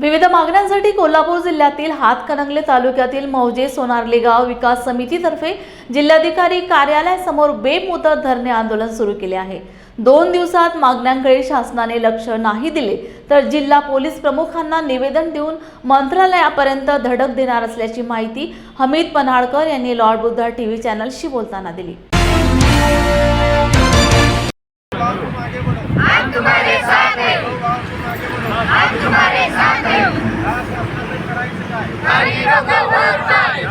विविध मागण्यांसाठी कोल्हापूर जिल्ह्यातील हातकणंगले तालुक्यातील मौजे सोनारली गाव विकास समितीतर्फे जिल्हाधिकारी कार्यालयासमोर बेमुदत धरणे आंदोलन सुरू केले आहे. दोन दिवसात मागण्यांकडे शासनाने लक्ष नाही दिले तर जिल्हा पोलीस प्रमुखांना निवेदन देऊन मंत्रालयापर्यंत धडक देणार असल्याची माहिती हमीद पन्हाळकर यांनी लॉर्ड बुद्धा टीव्ही चॅनलशी बोलताना दिली. तुम्हारे साथ हैं खाली डोकं वर पाय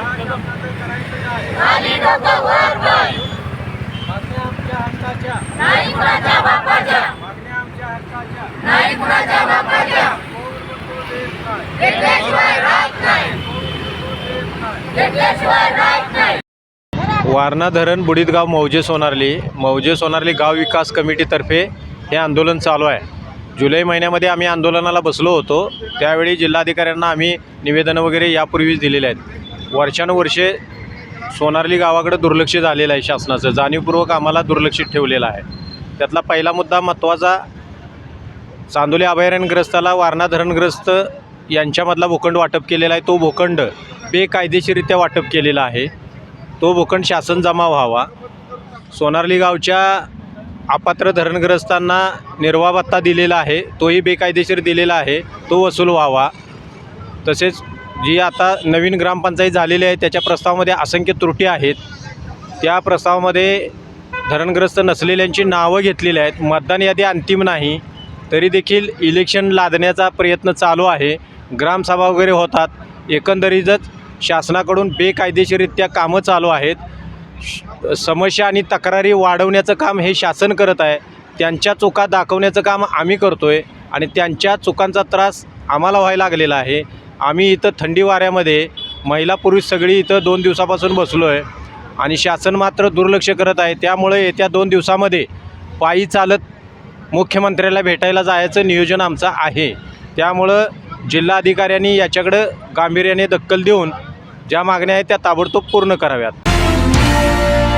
खाली डोकं वर पाय नाही कुणाच्या बापाच्या नाही कुणाच्या बापाच्या घेतल्याशिवाय राहत नाही घेतल्याशिवाय राहत नाही वारणा धरण बुडीतगाव मौजे सोनारली. मौजे सोनारली गाव विकास कमिटीतर्फे हे आंदोलन चालू आहे. जुलै महिन्यामध्ये आम्ही आंदोलनाला बसलो होतो. त्यावेळी जिल्हाधिकाऱ्यांना आम्ही निवेदनं वगैरे यापूर्वीच दिलेले आहेत. वर्षानुवर्षे सोनारली गावाकडे दुर्लक्ष झालेलं आहे शासनाचं. जाणीवपूर्वक आम्हाला दुर्लक्षित ठेवलेलं आहे. त्यातला पहिला मुद्दा महत्त्वाचा चांदोली अभयारण्यग्रस्ताला वारणा धरणग्रस्त यांच्यामधला भूखंड वाटप केलेला आहे. तो भूखंड बेकायदेशीरित्या वाटप केलेला आहे. तो भूखंड शासन जमा व्हावा. सोनारली गावच्या अपात्र धरणग्रस्तांना निर्वाह भत्ता दिलेला आहे तोही बेकायदेशीर दिलेला आहे तो वसूल व्हावा. तसेच जी आता नवीन ग्रामपंचायत झालेली आहे त्याच्या प्रस्तावामध्ये असंख्य त्रुटी आहेत. त्या प्रस्तावामध्ये धरणग्रस्त नसलेल्यांची नावं घेतलेली आहेत. मतदान यादी अंतिम नाही तरी देखील इलेक्शन लादण्याचा प्रयत्न चालू आहे. ग्रामसभा वगैरे होतात. एकंदरीतच शासनाकडून बेकायदेशीरित्या कामं चालू आहेत. समस्या आणि तक्रारी वाढवण्याचं काम हे शासन करत आहे. त्यांच्या चुका दाखवण्याचं काम आम्ही करतो आहे आणि त्यांच्या चुकांचा त्रास आम्हाला व्हायला लागलेला आहे. आम्ही इथं थंडी वाऱ्यामध्ये महिला पुरुष सगळी इथं दोन दिवसापासून बसलो आहे आणि शासन मात्र दुर्लक्ष करत आहे. त्यामुळे येत्या दोन दिवसामध्ये पायी चालत मुख्यमंत्र्याला भेटायला जायचं नियोजन आमचं आहे. त्यामुळं जिल्हाधिकाऱ्यांनी याच्याकडं गांभीर्याने दखल देऊन ज्या मागण्या आहेत त्या ताबडतोब पूर्ण कराव्यात. Música